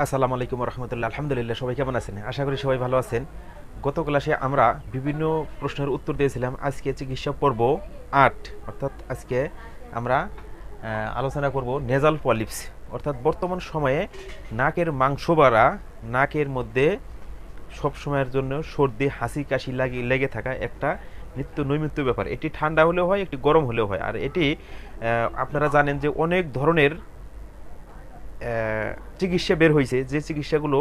আসসালামু আলাইকুম রহমতুল্লাহ। আলহামদুলিল্লাহ, সবাই কেমন আছেন? আশা করি সবাই ভালো আছেন। গত ক্লাসে আমরা বিভিন্ন প্রশ্নের উত্তর দিয়েছিলাম। আজকে চিকিৎসা পর্ব আট, অর্থাৎ আজকে আমরা আলোচনা করব নেজাল পলিপস অর্থাৎ বর্তমান সময়ে নাকের মাংস বাড়া, নাকের মধ্যে সব সময়ের জন্য সর্দি, হাসি, কাশি লাগি, লেগে থাকা একটা নিত্য নৈমিত্য ব্যাপার। এটি ঠান্ডা হলেও হয়, একটি গরম হলেও হয়। আর এটি আপনারা জানেন যে অনেক ধরনের চিকিৎসা বের হয়েছে যে চিকিৎসাগুলো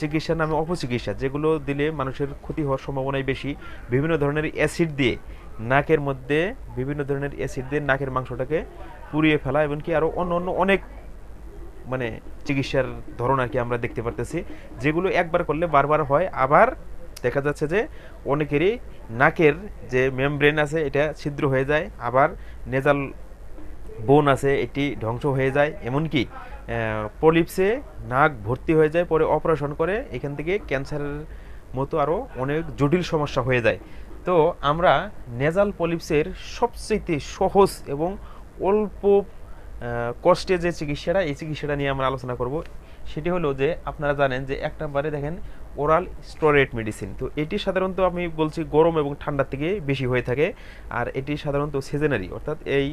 চিকিৎসার নামে অপচিকিৎসা, যেগুলো দিলে মানুষের ক্ষতি হওয়ার সম্ভাবনাই বেশি। বিভিন্ন ধরনের অ্যাসিড দিয়ে নাকের মধ্যে, বিভিন্ন ধরনের অ্যাসিড দিয়ে নাকের মাংসটাকে পুড়িয়ে ফেলা এবং কি আরও অন্য অন্য অনেক মানে চিকিৎসার ধরন আর কি আমরা দেখতে পারতেছি, যেগুলো একবার করলে বারবার হয়। আবার দেখা যাচ্ছে যে অনেকেরই নাকের যে মেমব্রেন আছে, এটা ছিদ্র হয়ে যায়। আবার নেজাল বোন আছে, এটি ধ্বংস হয়ে যায়। এমনকি পলিপসে নাক ভর্তি হয়ে যায়, পরে অপারেশন করে, এখান থেকে ক্যান্সারের মতো আরও অনেক জটিল সমস্যা হয়ে যায়। তো আমরা নেজাল পলিপসের সবচেয়ে সহজ এবং অল্প কষ্টে যে চিকিৎসাটা, এই চিকিৎসাটা নিয়ে আমরা আলোচনা করব। সেটি হলো যে আপনারা জানেন যে এক নম্বরে দেখেন ওরাল স্টোরেট মেডিসিন তো এটি সাধারণত আমি বলছি গরম এবং ঠান্ডার থেকে বেশি হয়ে থাকে। আর এটি সাধারণত সিজনারি অর্থাৎ এই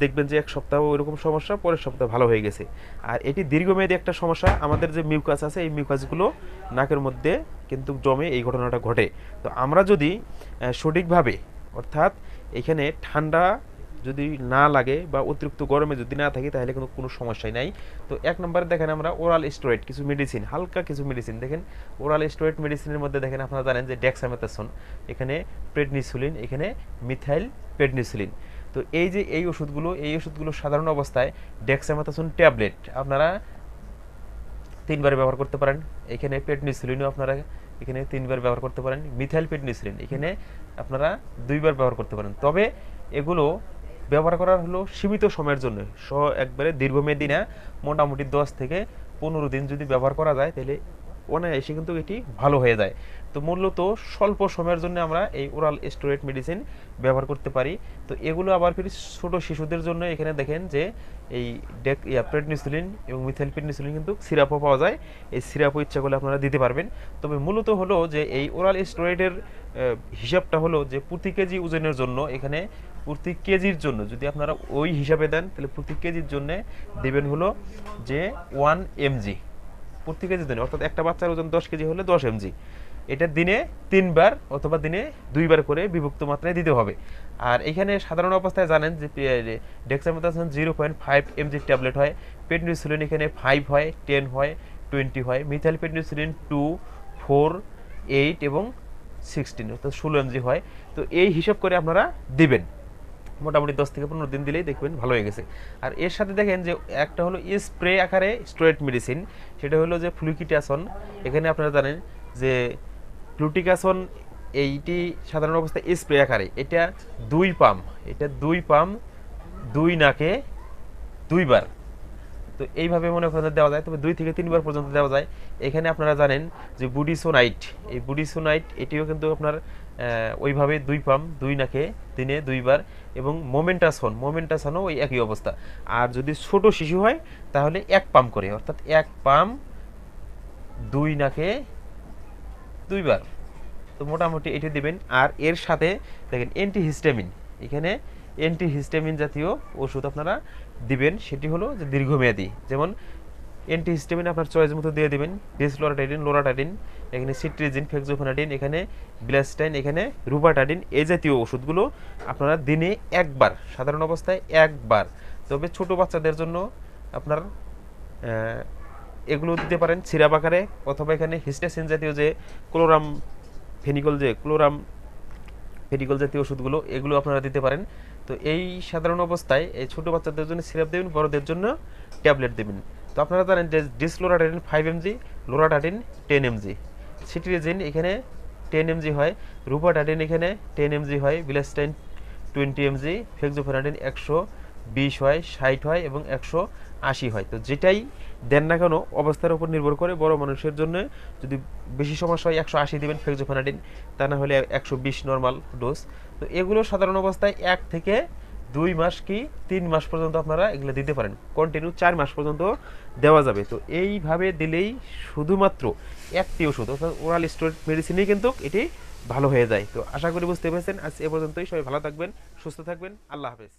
দেখবেন যে এক সপ্তাহ ওইরকম সমস্যা, পরের সপ্তাহ ভালো হয়ে গেছে। আর এটি দীর্ঘমেয়াদী একটা সমস্যা। আমাদের যে মিউকাস আছে, এই মিউকাসগুলো নাকের মধ্যে কিন্তু জমে এই ঘটনাটা ঘটে। তো আমরা যদি সঠিকভাবে, অর্থাৎ এখানে ঠান্ডা যদি না লাগে বা অতিরিক্ত গরমে যদি না থাকে, তাহলে কিন্তু কোনো সমস্যাই নাই। তো এক নম্বরে দেখেন আমরা ওরাল স্টোরেট কিছু মেডিসিন হালকা কিছু মেডিসিন দেখেন ওরাল স্টোরেট মেডিসিনের মধ্যে দেখেন আপনারা জানেন যে ডেক্সামেথাসন এখানে প্রেডনিসুলিন এখানে মিথাইল প্রেডনিসুলিন তো এই যে এই ওষুধগুলো এই ওষুধগুলো সাধারণ অবস্থায় ডেক্সামেথাসন ট্যাবলেট আপনারা তিনবার ব্যবহার করতে পারেন। এখানে পেটনিসিলিনও আপনারা এখানে তিনবার ব্যবহার করতে পারেন। মিথাইল পেটনিসিলিন এখানে আপনারা দুইবার ব্যবহার করতে পারেন। তবে এগুলো ব্যবহার করার হলো সীমিত সময়ের জন্য। স একবারে দীর্ঘমেয়াদী না, মোটামুটি দশ থেকে পনেরো দিন যদি ব্যবহার করা যায়, তাহলে অনায়াসে কিন্তু এটি ভালো হয়ে যায়। তো মূলত স্বল্প সময়ের জন্য আমরা এই ওরাল স্টোরেট মেডিসিন ব্যবহার করতে পারি। তো এগুলো আবার ফির ছোট শিশুদের জন্য এখানে দেখেন যে এই ডেক প্রেডনিসিলিন এবং মিথাইল প্রেডনিসিলিন কিন্তু সিরাপও পাওয়া যায়। এই সিরাপও ইচ্ছা করলে আপনারা দিতে পারবেন। তবে মূলত হলো যে এই ওরাল স্টোরেটের হিসাবটা হলো যে প্রতি কেজি ওজনের জন্য এখানে প্রতি কেজির জন্য যদি আপনারা ওই হিসাবে দেন, তাহলে প্রতি কেজির জন্য দেবেন হলো যে ওয়ান এমজি। প্রতি কেজির জন্য অর্থাৎ একটা বাচ্চার ওজন দশ কেজি হলে দশ এমজি। এটা দিনে তিনবার অথবা দিনে দুইবার করে বিভক্ত মাত্রায় দিতে হবে। আর এখানে সাধারণ অবস্থায় জানেন যে dexamethasone zero point five mg tablet হয় পেটনিসিলিন এখানে ফাইভ হয়, টেন হয়, টোয়েন্টি হয় methyl prednisolone two, four, eight এবং সিক্সটিন, অর্থাৎ ষোলো এমজি হয়। তো এই হিসাব করে আপনারা দিবেন। মোটামুটি দশ থেকে পনেরো দিন দিলেই দেখবেন ভালো হয়ে গেছে। আর এর সাথে দেখেন যে একটা হলো স্প্রে আকারে স্টোরেট মেডিসিন, সেটা হলো যে ফ্লুকিটাসন। এখানে আপনারা জানেন যে ফ্লুটিকাসন এইটি সাধারণ অবস্থায় স্প্রে আকারে। এটা দুই পাম, এটা দুই পাম, দুই নাকে দুইবার। তো এইভাবে মনে করেন দেওয়া যায়, তবে দুই থেকে তিনবার পর্যন্ত দেওয়া যায়। এখানে আপনারা জানেন যে বুডিসোনাইট, এই বুডিসোনাইট, এটিও কিন্তু আপনার ওইভাবে দুই পাম, দুই নাকে, দিনে দুইবার, এবং মোমেন্টাসন, মোমেন্টাসনও ওই একই অবস্থা। আর যদি ছোট শিশু হয়, তাহলে এক পাম করে, অর্থাৎ এক পাম, দুই নাকে, দুইবার। তো মোটামুটি এটি দিবেন। আর এর সাথে দেখেন অ্যান্টিহিস্টামিন এখানে অ্যান্টিহিস্টামিন জাতীয় ওষুধ আপনারা দিবেন, সেটি হলো যে দীর্ঘমেয়াদী। যেমন অ্যান্টিহিস্টামিন আপনার চয়েস মতো দিয়ে দিবেন ডিসলোরাটাইডিন লোরাটাইডিন এখানে সিট্রিজিন ফেক্সোফেনাডিন এখানে ব্লাস্টাইন এখানে রুবাটাডিন এই জাতীয় ওষুধগুলো আপনারা দিনে একবার, সাধারণ অবস্থায় একবার। তবে ছোট বাচ্চাদের জন্য আপনার এগুলো দিতে পারেন, সিরাপ আকারে, অথবা এখানে হিস্টাসিন জাতীয় যে ক্লোরাম ফেনিকল যে ক্লোরাম ফেনিকল জাতীয় ওষুধগুলো, এগুলো আপনারা দিতে পারেন। তো এই সাধারণ অবস্থায় এই ছোটো বাচ্চাদের জন্য সিরাপ দেবেন, বড়দের জন্য ট্যাবলেট দেবেন। তো আপনারা জানেন যে desloratadine five mg loratadine ten mg cetirizine এখানে টেন এমজি হয় রুপাডাটিন এখানে টেন এমজি হয়, বিলাস্টাইন টোয়েন্টি এমজি ফেক্সোফেরাডিন একশো বিশ হয়, ষাট হয় এবং একশো আশি হয়। তো যেটাই দেন না কেন অবস্থার উপর নির্ভর করে বড় মানুষের জন্য যদি বেশি সমস্যা হয় একশো আশি দেবেন ফেক্সোফেনাডিন, তা না হলে একশো বিশ নর্মাল ডোজ তো এগুলো সাধারণ অবস্থায় এক থেকে দুই মাস কি তিন মাস পর্যন্ত আপনারা এগুলো দিতে পারেন। কন্টিনিউ চার মাস পর্যন্ত দেওয়া যাবে। তো এইভাবে দিলেই শুধুমাত্র একটি ওষুধ, অর্থাৎ ওরাল স্টোরেড মেডিসিনেই কিন্তু এটি ভালো হয়ে যায়। তো আশা করি বুঝতে পেরেছেন। আজ এ পর্যন্তই। সবাই ভালো থাকবেন, সুস্থ থাকবেন। আল্লাহ হাফেজ।